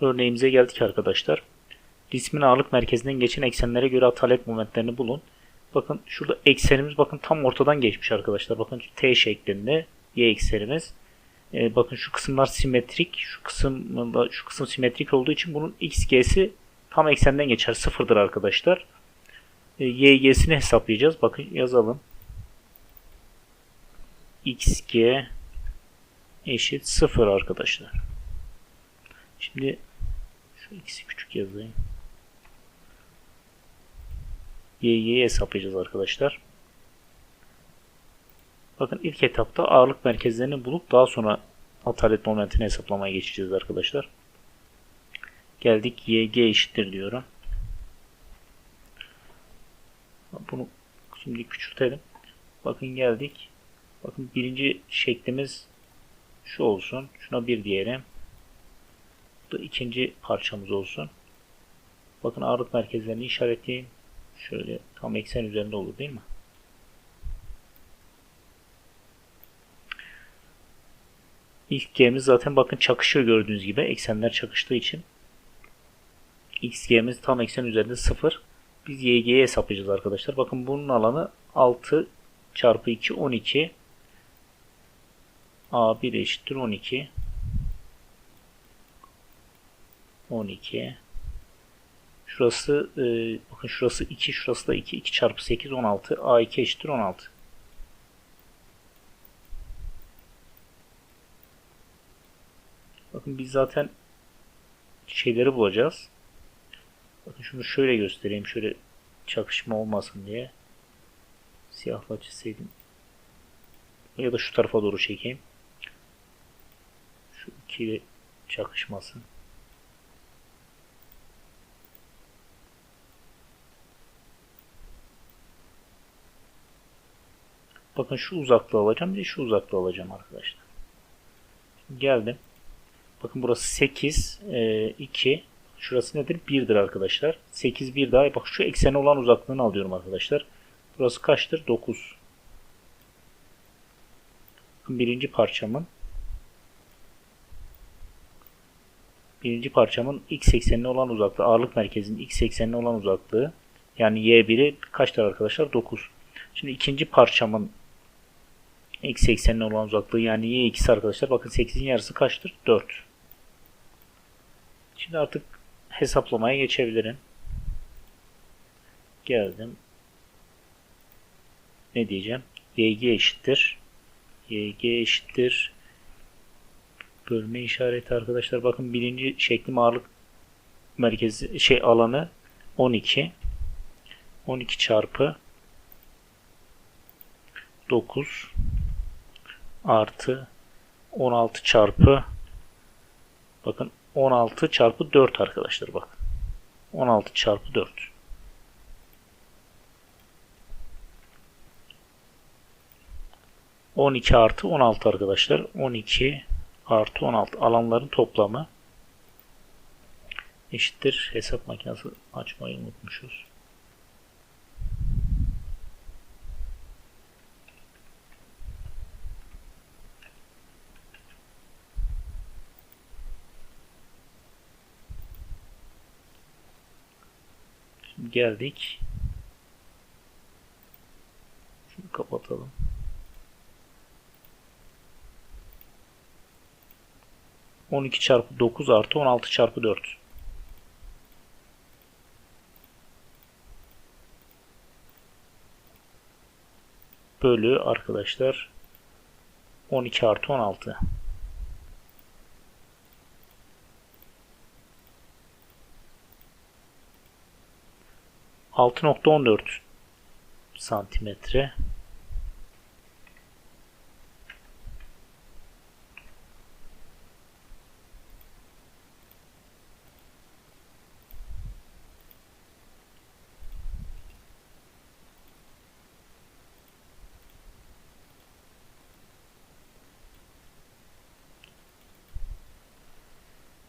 örneğimize geldik arkadaşlar. Cismin ağırlık merkezinden geçen eksenlere göre atalet momentlerini bulun. Bakın şurada eksenimiz bakın tam ortadan geçmiş arkadaşlar. Bakın T şeklinde y eksenimiz. Ee, bakın şu kısımlar simetrik. Şu kısım şu kısım simetrik olduğu için bunun x g'si tam eksenden geçer. Sıfırdır arkadaşlar. Ee, y hesaplayacağız. Bakın yazalım. xg eşit 0 arkadaşlar. Şimdi şu x'i küçük yazayım. y'yi hesaplayacağız arkadaşlar. Bakın ilk etapta ağırlık merkezlerini bulup daha sonra atalet momentini hesaplamaya geçeceğiz arkadaşlar. Geldik yg eşittir diyorum. Bunu şimdi küçültelim. Bakın geldik. Bakın birinci şeklimiz şu olsun. Şuna bir diyelim. İkinci parçamız olsun. Bakın ağırlık merkezlerini işaretleyeyim. Şöyle tam eksen üzerinde olur değil mi? İlk G'miz zaten bakın çakışıyor gördüğünüz gibi. Eksenler çakıştığı için. XG'miz tam eksen üzerinde 0. Biz YG'yi hesaplayacağız arkadaşlar. Bakın bunun alanı 6 çarpı 2 12. A1 eşittir 12. 12. Şurası e, bakın şurası 2, şurası da 2. 2 çarpı 8 16. A2 eşittir 16. Bakın biz zaten şeyleri bulacağız. Bakın şunu şöyle göstereyim. Şöyle çakışma olmasın diye. Siyahla çizseydim. Ya da şu tarafa doğru çekeyim. Şu ikili çakışmasın. Bakın şu uzaklığı alacağım. Bir de şu uzaklığı alacağım arkadaşlar. Geldim. Bakın burası 8, 2. Şurası nedir? 1'dir arkadaşlar. 8, 1 daha. Bak şu eksene olan uzaklığını alıyorum arkadaşlar. Burası kaçtır? 9. Bakın birinci parçamın birinci parçamın x eksenine olan uzaklığı, ağırlık merkezinin x eksenine olan uzaklığı yani y1'i kaçtır arkadaşlar? 9. Şimdi ikinci parçamın x eksenine olan uzaklığı yani y2'si arkadaşlar. Bakın 8'in yarısı kaçtır? 4. Şimdi artık hesaplamaya geçebilirim. Geldim. Ne diyeceğim? YG eşittir. YG eşittir. Bölme işareti arkadaşlar. Bakın birinci şeklim ağırlık merkezi şey alanı 12. 12 çarpı 9 artı 16 çarpı bakın 16 çarpı 4 arkadaşlar bak. 16 çarpı 4. On iki artı on altı arkadaşlar. On iki artı on altı alanların toplamı eşittir. Hesap makinesi açmayı unutmuşuz. Şimdi geldik. Şunu kapatalım. On iki çarpı dokuz artı on altı çarpı dört. Bölü arkadaşlar 12 artı 16. 6.14 santimetre.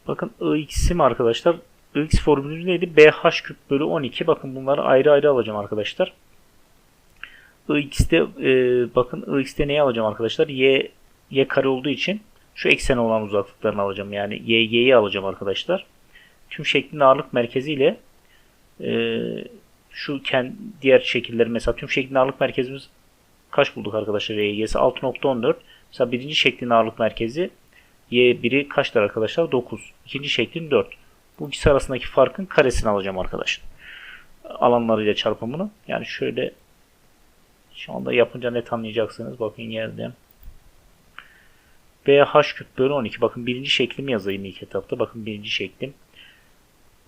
Bakın I2'sim arkadaşlar Ix formülümüz neydi? BH küp bölü 12. Bakın bunları ayrı ayrı alacağım arkadaşlar. Ix'te e, bakın Ix'te neyi alacağım arkadaşlar? Y y kare olduğu için şu eksene olan uzaklıklarını alacağım. Yani YG'yi alacağım arkadaşlar. tüm şeklin ağırlık merkezi ile e, şu ken, diğer şekilleri mesela tüm şeklin ağırlık merkezimiz kaç bulduk arkadaşlar? YG'si 6.14. Mesela birinci şeklin ağırlık merkezi Y1'i kaçtır arkadaşlar? 9. İkinci şeklin 4. Bu ikisi arasındaki farkın karesini alacağım arkadaşlar. Alanlarıyla çarpımını. Yani şöyle şu anda yapınca net anlayacaksınız. Bakın geldim. BH küp bölü 12. Bakın birinci şeklimi yazayım ilk etapta. Bakın birinci şeklim.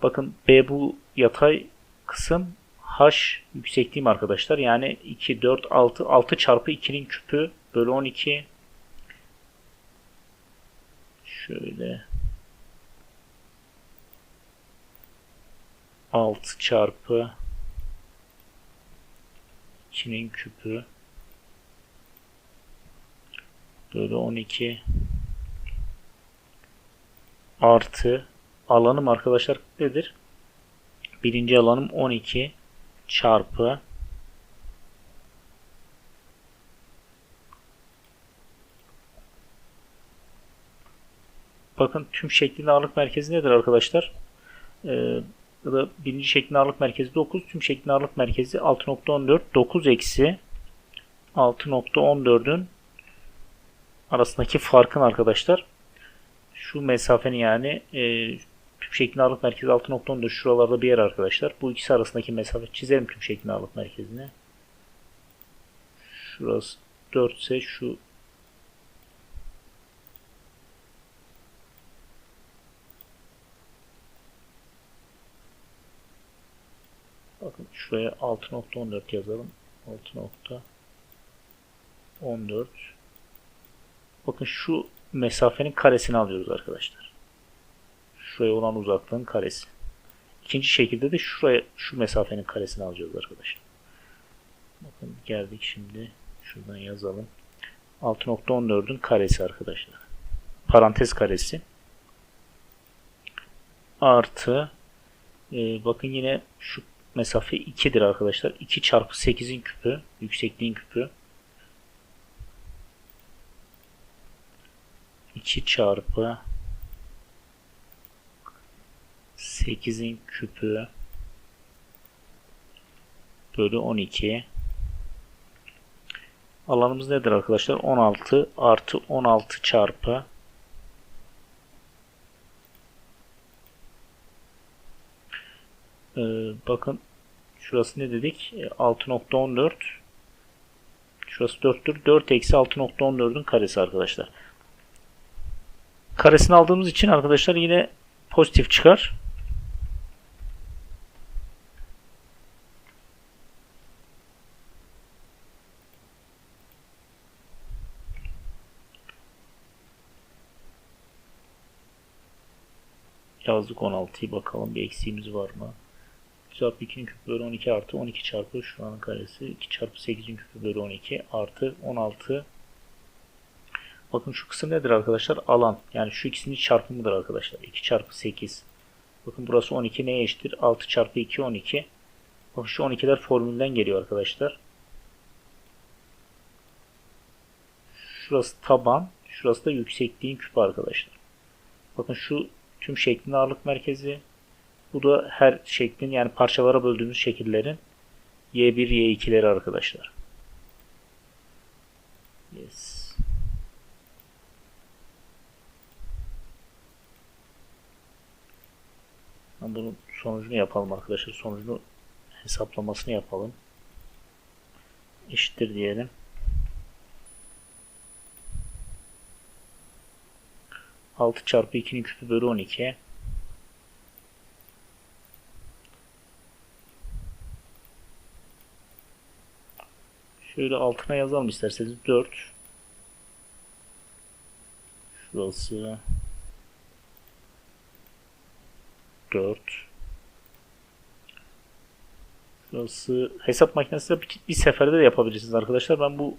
Bakın B bu yatay kısım H yüksekliğim arkadaşlar. Yani 2, 4, 6. 6 çarpı 2'nin küpü bölü 12. Şöyle 6 çarpı 2'nin küpü bölü 12 artı alanım arkadaşlar nedir? Birinci alanım 12 çarpı Bakın tüm şeklin ağırlık merkezi nedir arkadaşlar? Ee, ya da birinci şeklin ağırlık merkezi 9. Tüm şeklin ağırlık merkezi 6.14. 9 eksi 6.14'ün arasındaki farkın arkadaşlar. Şu mesafenin yani e, tüm şeklin ağırlık merkezi 6.14 şuralarda bir yer arkadaşlar. Bu ikisi arasındaki mesafe çizelim tüm şeklin ağırlık merkezini. Şurası 4 ise şu Bakın şuraya 6.14 yazalım. 6.14 Bakın şu mesafenin karesini alıyoruz arkadaşlar. Şuraya olan uzaklığın karesi. İkinci şekilde de şuraya şu mesafenin karesini alacağız arkadaşlar. Bakın geldik şimdi. Şuradan yazalım. 6.14'ün karesi arkadaşlar. Parantez karesi. Artı e, bakın yine şu mesafe 2'dir arkadaşlar. 2 çarpı 8'in küpü. Yüksekliğin küpü. 2 çarpı 8'in küpü bölü 12 alanımız nedir arkadaşlar 16 artı 16 çarpı ee, bakın şurası ne dedik? 6.14 şurası 4'tür 4 eksi 6.14'ün karesi arkadaşlar. Karesini aldığımız için arkadaşlar yine pozitif çıkar. Yazdık 16'yı bakalım bir eksiğimiz var mı? Çarpı 2'nin küpü bölü 12 artı 12 çarpı şuranın karesi 2 çarpı 8'in küpü bölü 12 artı 16 Bakın şu kısım nedir arkadaşlar? Alan. Yani şu ikisinin çarpımıdır arkadaşlar. 2 çarpı 8. Bakın burası 12 neye eşittir? 6 çarpı 2 12. Bakın şu 12'ler formülden geliyor arkadaşlar. Şurası taban. Şurası da yüksekliğin küpü arkadaşlar. Bakın şu tüm şeklin ağırlık merkezi. Bu da her şeklin yani parçalara böldüğümüz şekillerin Y1, Y2'leri arkadaşlar. Yes. Bunun sonucunu yapalım arkadaşlar. Sonucunu hesaplamasını yapalım. Eşittir diyelim. Altı çarpı 2'nin küpü bölü 12. Şöyle altına yazalım isterseniz 4. Şurası 4 Şurası hesap makinesi bir, bir seferde de yapabilirsiniz arkadaşlar. Ben bu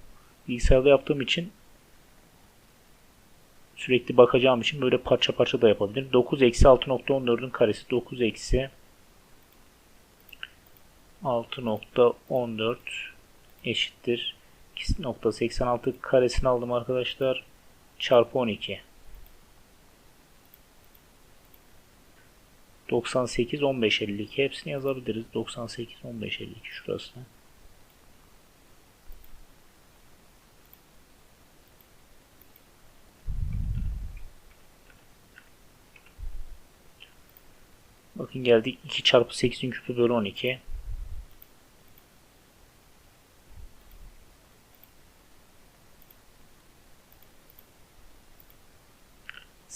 bilgisayarda yaptığım için sürekli bakacağım için böyle parça parça da yapabilirim. 9 eksi 6.14'ün karesi 9 eksi 6.14 eşittir 2.86 karesini aldım arkadaşlar çarpı 12 98 15 52 hepsini yazabiliriz. 98 15 52 şurası. Bakın geldik 2 çarpı 8'in küpü bölü 12.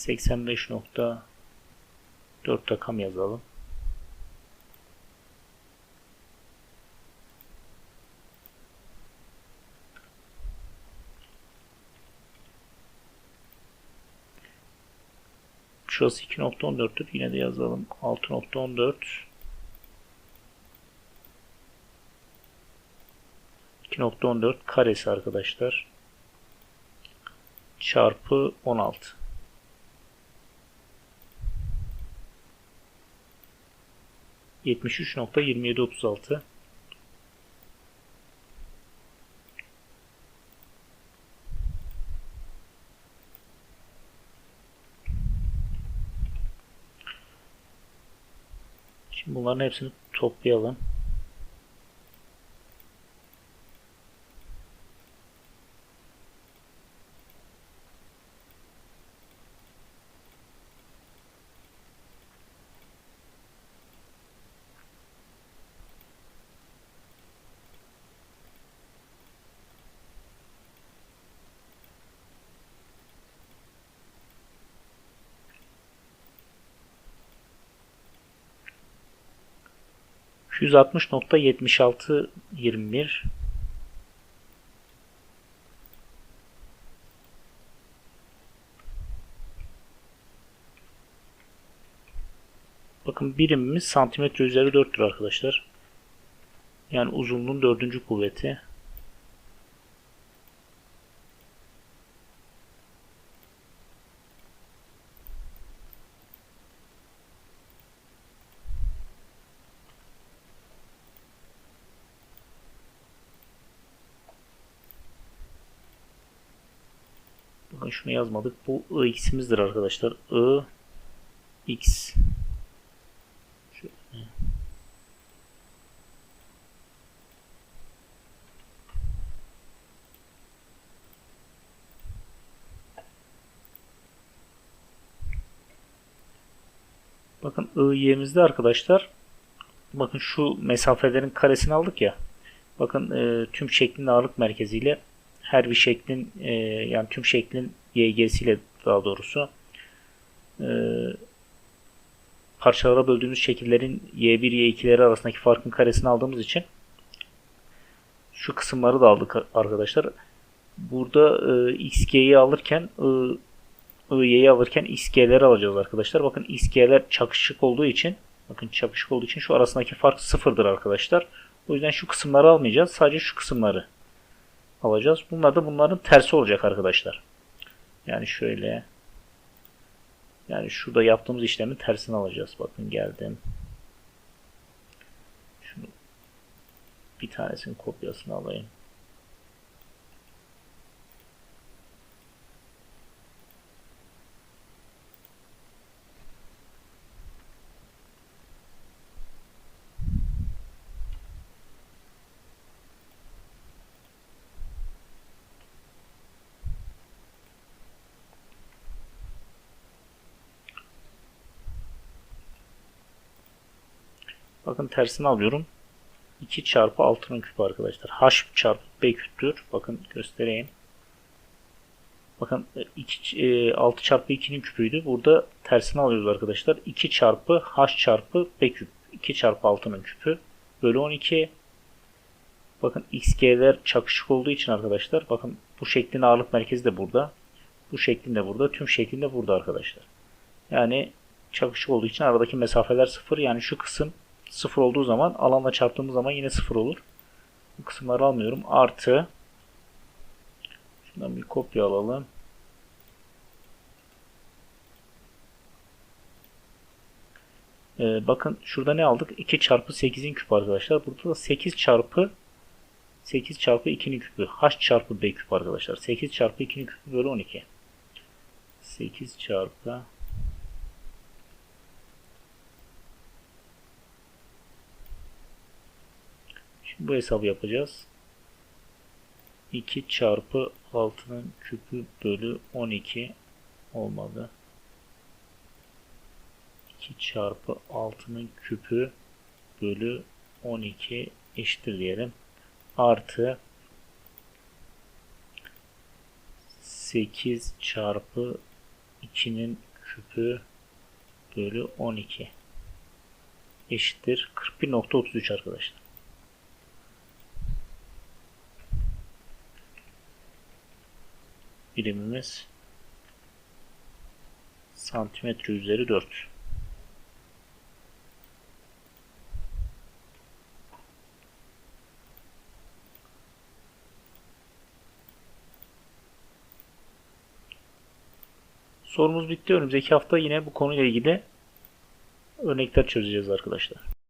Seksen beş nokta dört rakam yazalım. Şurası 2.14'tür. Yine de yazalım. 6.14 2.14 karesi arkadaşlar. Çarpı 16. Yetmiş üç nokta yirmi yedi otuz altı. Şimdi bunların hepsini toplayalım. Yüz altmış nokta yetmiş altı yirmi bir Bakın birimimiz santimetre üzeri 4'tür arkadaşlar. Yani uzunluğun dördüncü kuvveti. Bakın şunu yazmadık. Bu x'imizdir arkadaşlar. I x Şöyle. Bakın i'yemizde arkadaşlar bakın şu mesafelerin karesini aldık ya. Bakın e, tüm şeklin ağırlık merkeziyle her bir şeklin e, yani tüm şeklin YG'siyle daha doğrusu e, parçalara böldüğümüz şekillerin Y1 Y2'leri arasındaki farkın karesini aldığımız için şu kısımları da aldık arkadaşlar. Burada e, XG'yi alırken e, Y'yi alırken XG'leri alacağız arkadaşlar. Bakın XG'ler çakışık olduğu için bakın çakışık olduğu için şu arasındaki fark sıfırdır arkadaşlar. O yüzden şu kısımları almayacağız. Sadece şu kısımları alacağız. Bunlar da bunların tersi olacak arkadaşlar. Yani şöyle yani şurada yaptığımız işlemin tersini alacağız. Bakın geldim. Şunu bir tanesinin kopyasını alayım. Bakın tersini alıyorum. 2 çarpı 6'nın küpü arkadaşlar. H çarpı B küptür. Bakın göstereyim. Bakın 2, 6 çarpı 2'nin küpüydü. Burada tersini alıyoruz arkadaşlar. 2 çarpı H çarpı B küp. 2 çarpı 6'nın küpü. Bölü 12. Bakın XG'ler çakışık olduğu için arkadaşlar. Bakın bu şeklin ağırlık merkezi de burada. Bu şeklin de burada. Tüm şeklin de burada arkadaşlar. Yani çakışık olduğu için aradaki mesafeler sıfır. Yani şu kısım sıfır olduğu zaman alanla çarptığımız zaman yine sıfır olur. Bu kısımları almıyorum. Artı şundan bir kopya alalım. Ee, bakın şurada ne aldık? 2 çarpı 8'in küpü arkadaşlar. Burada da 8 çarpı 8 çarpı 2'nin küpü. H çarpı B küpü arkadaşlar. 8 çarpı 2'nin küpü bölü 12. 8 çarpı Şimdi bu hesabı yapacağız. 2 çarpı 6'nın küpü bölü 12 olmadı. 2 çarpı 6'nın küpü bölü 12 eşittir diyelim. Artı 8 çarpı 2'nin küpü bölü 12 eşittir 41.33 arkadaşlar. Birimimiz santimetre üzeri 4. Sorumuz bitti. Önümüzdeki hafta yine bu konuyla ilgili örnekler çözeceğiz arkadaşlar.